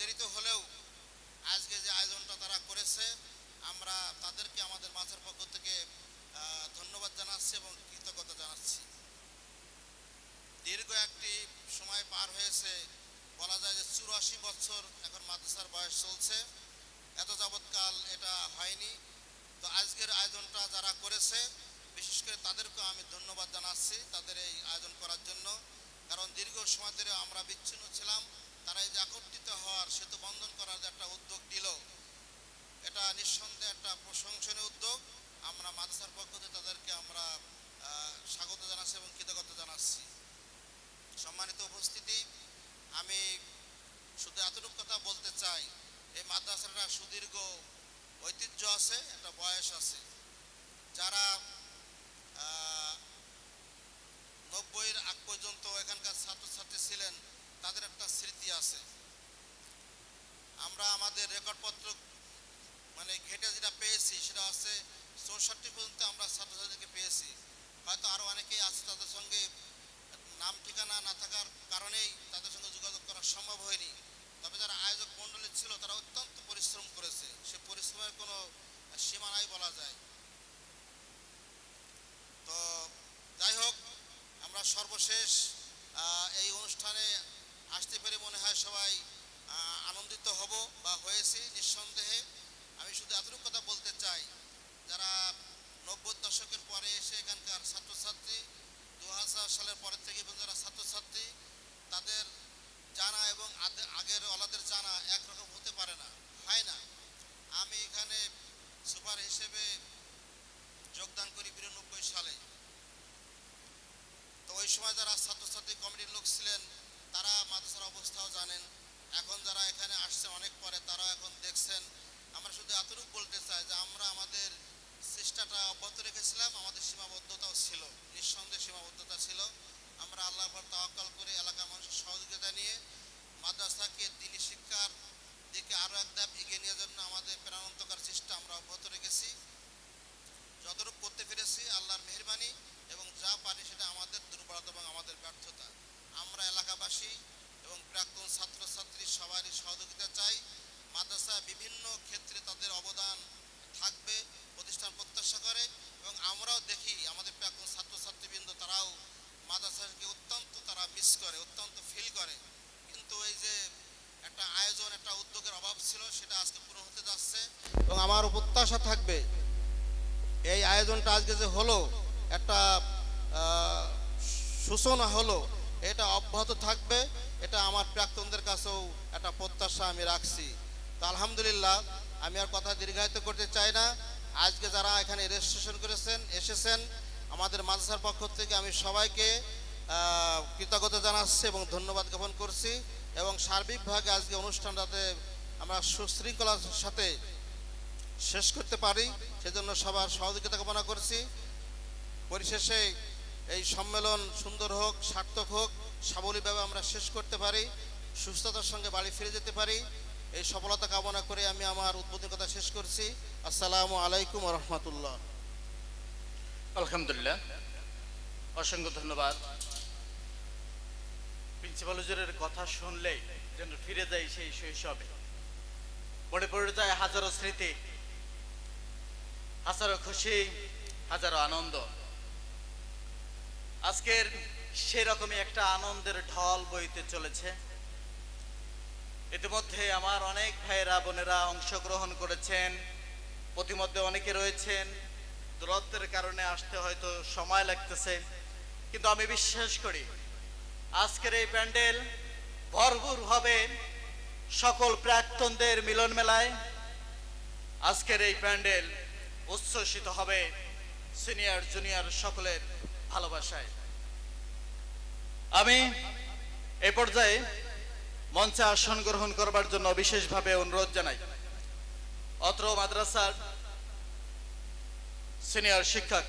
দেরিতে হলেও আজকে যে আয়োজনটা তারা করেছে, আমরা তাদেরকে আমাদের মাছের পক্ষ থেকে ধন্যবাদ জানাচ্ছি এবং কৃতজ্ঞতা জানাচ্ছি। দীর্ঘ একটি সময় পার হয়েছে, বলা যায় যে চুরাশি বছর এখন মাদ্রাসার বয়স চলছে। এত যাবৎকাল এটা হয়নি। তো আজকের আয়োজনটা যারা করেছে, বিশেষ করে তাদেরকেও আমি ধন্যবাদ জানাচ্ছি তাদের এই আয়োজন করার জন্য। কারণ দীর্ঘ সময় ধরে আমরা বিচ্ছিন্ন ছিলাম তারা এই যে একত্রিত হওয়ার সেতু বন্ধন করার যে একটা উদ্যোগ নিল এটা নিঃসন্দেহে একটা প্রশংসনীয় উদ্যোগ। আমরা মাদ্রাসার পক্ষ থেকে তাদেরকে আমরা স্বাগত জানাচ্ছি এবং কৃতজ্ঞতা জানাচ্ছি। সম্মানিত উপস্থিতি, আমি শুধু এতটুকু কথা বলতে চাই, এই মাদ্রাসাটা সুদীর্ঘ ঐতিহ্য আছে, একটা বয়স আছে। যারা আহ, নব্বইয়ের আগ পর্যন্ত এখানকার ছাত্রছাত্রী ছিলেন তাদের একটা স্মৃতি আছে আমরা আমাদের রেকর্ডপত্র মানে ঘেটে যেটা পেয়েছি সেটা হচ্ছে চৌষট্টি পর্যন্ত আমরা ছাত্রছাত্রীকে পেয়েছি। হয়তো আরও অনেকেই আছে তাদের সঙ্গে নাম ঠিকানা না থাকার কারণেই তাদের সঙ্গে যোগাযোগ করা সম্ভব হয়নি তবে যারা আয়োজক মণ্ডলী ছিল তারা অত্যন্ত পরিশ্রম করেছে সে পরিশ্রমের কোনো সীমা নাই বলা যায় তো যাই হোক আমরা সর্বশেষ আহ, এই অনুষ্ঠানে আসতে পেরে মনে হয় সবাই আহ, আনন্দিত হব বা হয়েছি নিঃসন্দেহে আমি শুধু এতটুকু কথা বলতে চাই যারা নব্বই দশকের পরে এসে এখানকার ছাত্রছাত্রী দু হাজার সালের পরের থেকে যারা ছাত্রছাত্রী, তাদের জানা এবং আগের ওলাদের জানা একরকম হতে পারে না। হয় না আমি এখানে সুপার হিসেবে যোগদান করি বিরানব্বই সালে তো ওই সময় যারা ছাত্রছাত্রী কমিটির লোক ছিলেন তারা মাদ্রাসার অবস্থাও জানেন এখন যারা এখানে আসছে অনেক পরে তারাও এখন দেখছেন আমরা শুধু এতটুকু বলতে চাই যে আমরা আমাদের চেষ্টাটা অব্যাহত রেখেছিলাম, আমাদের সীমাবদ্ধতাও ছিল, নিঃসন্দেহে সীমাবদ্ধতা ছিল। আমরা আল্লাহ পর তাওয়াক্কাল করে এলাকার মানুষের সহযোগিতা নিয়ে মাদ্রাসাকে দিনী শিক্ষার দিকে আরও এক ধাপ এগিয়ে নেওয়ার জন্য আমাদের প্রাণান্তকার চেষ্টা আমরা অব্যাহত রেখেছি। যতটুকু করতে পেরেছি, আল্লাহর মেহরবানি এবং যা পারি সেটা আমাদের দুর্বলতা এবং আমাদের ব্যর্থতা। আমরা এলাকাবাসী এবং প্রাক্তন ছাত্রছাত্রী সবারই সহযোগিতা চাই। মাদ্রাসা বিভিন্ন ক্ষেত্রে তাদের অবদান থাকবে প্রতিষ্ঠান প্রত্যাশা করে এবং আমরাও দেখি আমাদের প্রাক্তন ছাত্রছাত্রীবৃন্দ তারাও মাদ্রাসাকে অত্যন্ত তারা মিস করে অত্যন্ত ফিল করে কিন্তু এই যে একটা আয়োজন একটা উদ্যোগের অভাব ছিল সেটা আজকে পূরণ হতে যাচ্ছে এবং আমার প্রত্যাশা থাকবে, এই আয়োজনটা আজকে যে হলো, একটা সূচনা হলো, এটা অব্যাহত থাকবে, এটা আমার প্রাক্তনদের কাছেও একটা প্রত্যাশা আমি রাখছি। তো আলহামদুলিল্লাহ, আমি আর কথা দীর্ঘায়িত করতে চাই না। আজকে যারা এখানে রেজিস্ট্রেশন করেছেন, এসেছেন, আমাদের মাদ্রাসার পক্ষ থেকে আমি সবাইকে কৃতজ্ঞতা জানাচ্ছি এবং ধন্যবাদ জ্ঞাপন করছি এবং সার্বিকভাবে আজকে অনুষ্ঠানটাতে আমরা সুশৃঙ্খলার সাথে শেষ করতে পারি, সেজন্য সবার সহযোগিতা কামনা করছি। পরিশেষে এই সম্মেলন সুন্দর হোক, সার্থক হোক সাবলীভাবে আমরা শেষ করতে পারি, সুস্থতার সঙ্গে বাড়ি ফিরে যেতে পারি। এই সফলতা কামনা করে আমি আমার উদ্বোধনী কথা শেষ করছি। আসসালামু আলাইকুম রহমতুল্লাহ আলহামদুলিল্লাহ। অসংখ্য ধন্যবাদ। প্রিন্সিপাল হুজুরের কথা শুনলেই যেন ফিরে যাই সেই শৈশবে। মনে পড়ে যায় হাজারো স্মৃতি। হাজারো খুশি, হাজারো আনন্দ। আজকের সেরকমই একটা আনন্দের ঢল বইতে চলেছে। ইতিমধ্যে আমার অনেক ভাইয়েরা, বোনেরা অংশগ্রহণ করেছেন, প্রতিমধ্যে অনেকে রয়েছেন। দূরত্বের কারণে আসতে হয়তো সময় লাগতেছে, কিন্তু আমি বিশ্বাস করি, আজকের এই প্যান্ডেল ভরপুর হবে সকল প্রাক্তনদের মিলন মেলায় আজকের এই প্যান্ডেল উচ্ছ্বসিত হবে সিনিয়র, জুনিয়র সকলের ভালোবাসায়। আমি এ পর্যায়ে মঞ্চে আসন গ্রহণ করবার জন্য বিশেষভাবে অনুরোধ জানাই। অত্র মাদ্রাসার সিনিয়র শিক্ষক